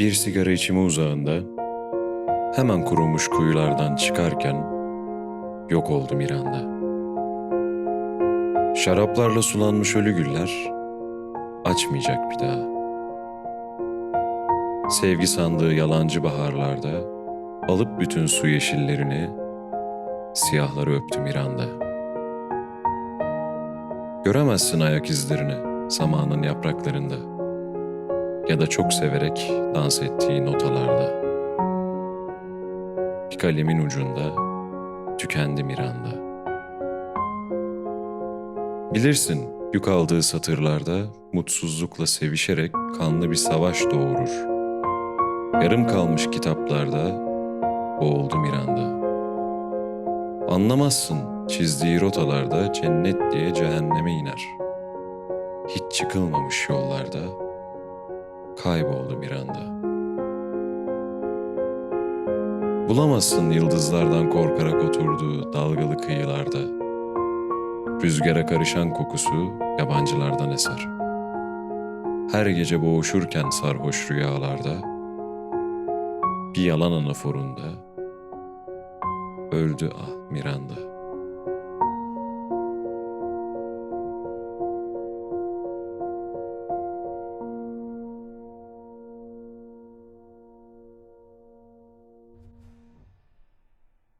Bir sigara içimi uzağında, hemen kurumuş kuyulardan çıkarken yok oldu Miranda. Şaraplarla sulanmış ölü güller açmayacak bir daha. Sevgi sandığı yalancı baharlarda alıp bütün su yeşillerini siyahları öptü Miranda. Göremezsin ayak izlerini zamanın yapraklarında ya da çok severek dans ettiği notalarda. Bir kalemin ucunda tükendi Miranda. Bilirsin yük aldığı satırlarda mutsuzlukla sevişerek kanlı bir savaş doğurur. Yarım kalmış kitaplarda boğuldu Miranda. Anlamazsın çizdiği rotalarda cennet diye cehenneme iner. Hiç çıkılmamış yollarda kayboldu Miranda. Bulamazsın yıldızlardan korkarak oturduğu dalgalı kıyılarda. Rüzgara karışan kokusu yabancılardan eser. Her gece boğuşurken sarhoş rüyalarda, bir yalan anaforunda, öldü ah Miranda.''